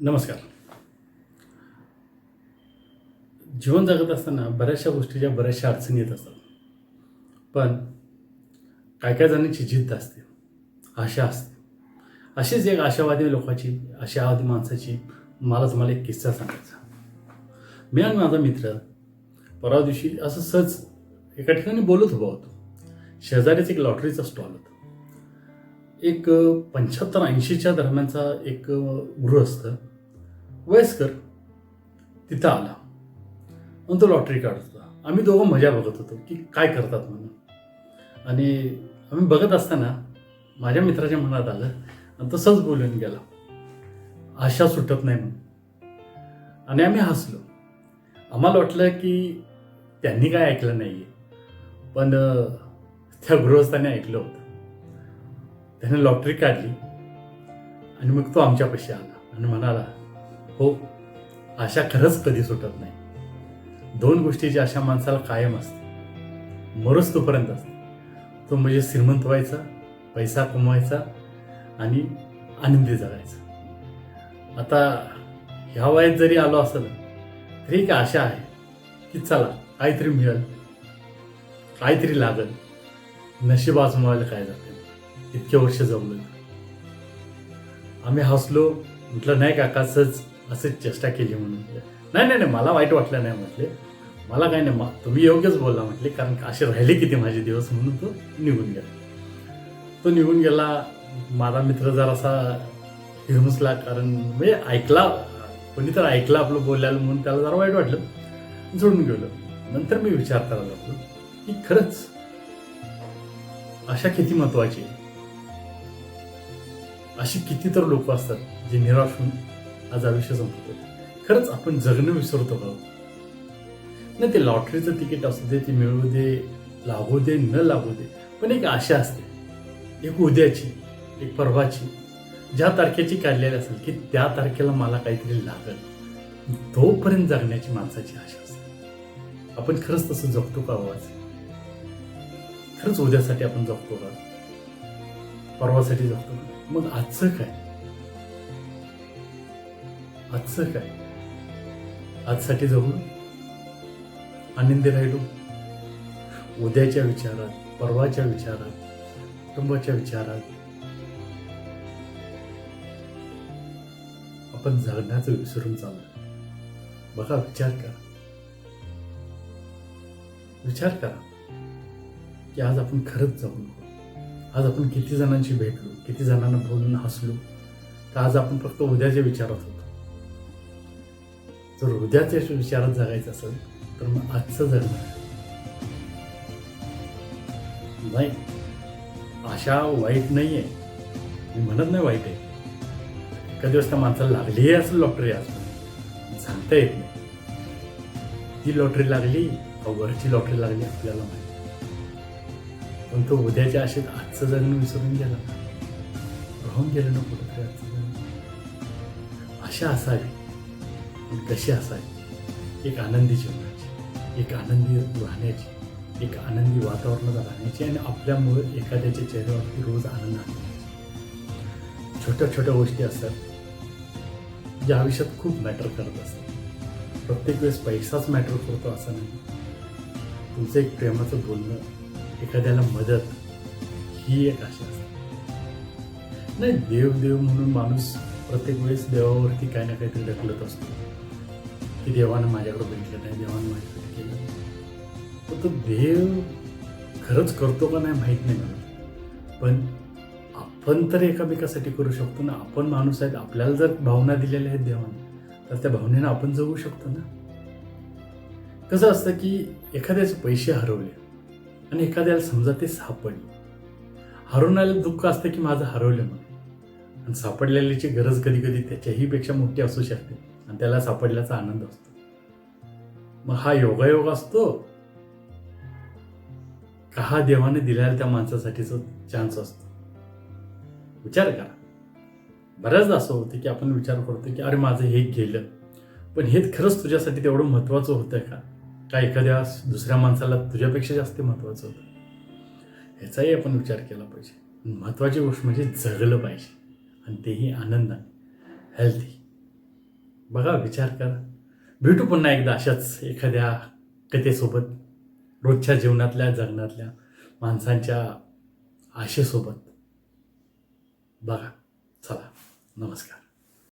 नमस्कार. जीवन जगत असताना बऱ्याचशा गोष्टीच्या बऱ्याचशा अडचणी येत असतात. पण काय काय जणांची जिद्द असते आशा असते. अशीच एक आशावादी लोकांची आशावादी माणसाची मला तुम्हाला एक किस्सा सांगायचा. मी आणि माझा मित्र परवा दिवशी असं सहज एका ठिकाणी बोलत उभा होतो. शेजारीच एक लॉटरीचा स्टॉल होता. एक पंच्याहत्तर ऐंशीच्या दरम्यानचा एक गृहस्थ वयस्कर तिथं आला. आणि तो लॉटरी काढत होता. आम्ही दोघं मजा बघत होतो की काय करतात म्हणून. आणि आम्ही बघत असताना माझ्या मित्राच्या मनात आलं आणि तो सहज बोलून गेला. आशा सुटत नाही म्हणून. आणि आम्ही हसलो. आम्हाला वाटलं की त्यांनी काय ऐकलं नाही पण त्या गृहस्थाने ऐकलं होतं. त्याने लॉटरी काढली आणि मग तो आमच्यापाशी आला आणि म्हणाला हो आशा खरंच कधी सुटत नाही. दोन गोष्टीची आशा माणसाला कायम असते मरोच तोपर्यंत असते तो म्हणजे श्रीमंत व्हायचा पैसा कमवायचा आणि आनंदी जगायचा. आता ह्या वयात जरी आलो असेल तरी एक आशा आहे की चला काहीतरी मिळेल काहीतरी लागल. नशीब आजमावायला काय जाते? इतके वर्ष जमलं. आम्ही हसलो म्हटलं नाही काका सहज असंच चेष्टा केली म्हणून. नाही नाही नाही मला वाईट वाटलं नाही म्हटले. मला काय नाही मा- तुम्ही योग्यच बोलला म्हटले कारण असे राहिले किती माझे दिवस म्हणून तो निघून गेला. तो निघून गेला. माझा मित्र जरासा हिरमुसला कारण म्हणजे ऐकला कोणी तर ऐकलं आपलं बोलायला म्हणून त्याला जरा वाईट वाटलं. जोडून गेलो. नंतर मी विचार करायला लागलो की खरंच आशा किती महत्वाची आहे अशी किती तर लोक असतात जे निराश होऊन आज आयुष्य संपवतात. खरंच आपण जगणं विसरतो का हो? नाही ते लॉटरीचं तिकीट असू दे ते मिळवू दे लागू दे न लागू दे पण एक आशा असते. एक उद्याची एक परवाची. ज्या तारखेची काढलेली असेल की त्या तारखेला मला काहीतरी लागल. तोपर्यंत जगण्याची माणसाची आशा असते. आपण खरंच तसं जगतो का हो आवाज खरंच उद्यासाठी आपण जगतो का? परवासाठी जगतो मग आजचं काय? आजचं काय? आजसाठी जगू आनंदी राहिलो उद्याच्या विचारात परवाच्या विचारात कुटुंबाच्या विचारात आपण जगण्याचं विसरून चाललो बघा विचार करा. विचार करा की आज आपण खरंच जगू नको. आज आपण किती जणांशी भेटलो किती जणांना बोलून हसलो तर आज आपण फक्त उद्याच्या विचारात होतो. जर उद्याच्या विचारात जगायचं असेल तर मग आजचं जगणार नाही आशा वाईट नाही आहे मी म्हणत नाही वाईट आहे. एका दिवस त्या माणसाला लागलीही असेल लॉटरी आज. सांगता येत नाही. ती लॉटरी लागली अवघडची लॉटरी लागली आपल्याला माहिती पण तो उद्याच्या आशेत आजचं जगणं विसरून गेला. राहून गेलं ना कुठं आजचं जगणं. आशा असावी. पण कशी असावी? एक आनंदी जीवनाची एक आनंदी राहण्याची एक आनंदी वातावरणात राहण्याची आणि आपल्यामुळे एखाद्याच्या चेहऱ्यावरती रोज आनंद आणण्याची. छोट्या छोट्या गोष्टी असतात ज्या आयुष्यात खूप मॅटर करत असतात. प्रत्येक वेळेस पैसाच मॅटर करतो असं नाही. तुमचं एक प्रेमाचं बोलणं एखाद्याला मदत ही एक आशा असते. नाही देव देव म्हणून माणूस प्रत्येक वेळेस देवावरती काही ना काहीतरी ढकलत असतो. की देवानं माझ्याकडे भेटलं नाही देवानं माझ्याकडे केलं तर तो देव खरंच करतो का नाही माहीत नाही मला. पण आपण तर एकामेकासाठी करू शकतो ना. आपण माणूस आहेत आपल्याला जर भावना दिलेल्या आहेत देवाने तर त्या भावनेनं आपण जगू शकतो ना. कसं असतं की एखाद्याचे पैसे हरवले आणि एखाद्याला समजा ते सापडले. हरवण्याला दुःख असतं की माझं हरवलं म्हणून आणि सापडलेल्याची गरज कधी कधी त्याच्याही पेक्षा मोठी असू शकते आणि त्याला सापडल्याचा आनंद असतो. मग हा योगायोग असतो. का हा देवाने दिलेला त्या माणसासाठीचा चान्स असतो? विचार करा. बऱ्याचदा असं होतं की आपण विचार करतो की अरे माझं हे गेलं. पण हे खरंच तुझ्यासाठी तेवढं महत्त्वाचं होतं का? का एखाद्या दुसऱ्या माणसाला तुझ्यापेक्षा जास्त महत्त्वाचं होतं? ह्याचाही आपण विचार केला पाहिजे. महत्त्वाची गोष्ट म्हणजे जगलं पाहिजे. आणि तेही आनंदाने. हेल्दी बघा विचार करा. भेटू पुन्हा एकदा अशाच एखाद्या कथेसोबत रोजच्या जीवनातल्या जगण्यातल्या माणसांच्या आशेसोबत. बघा. चला. नमस्कार.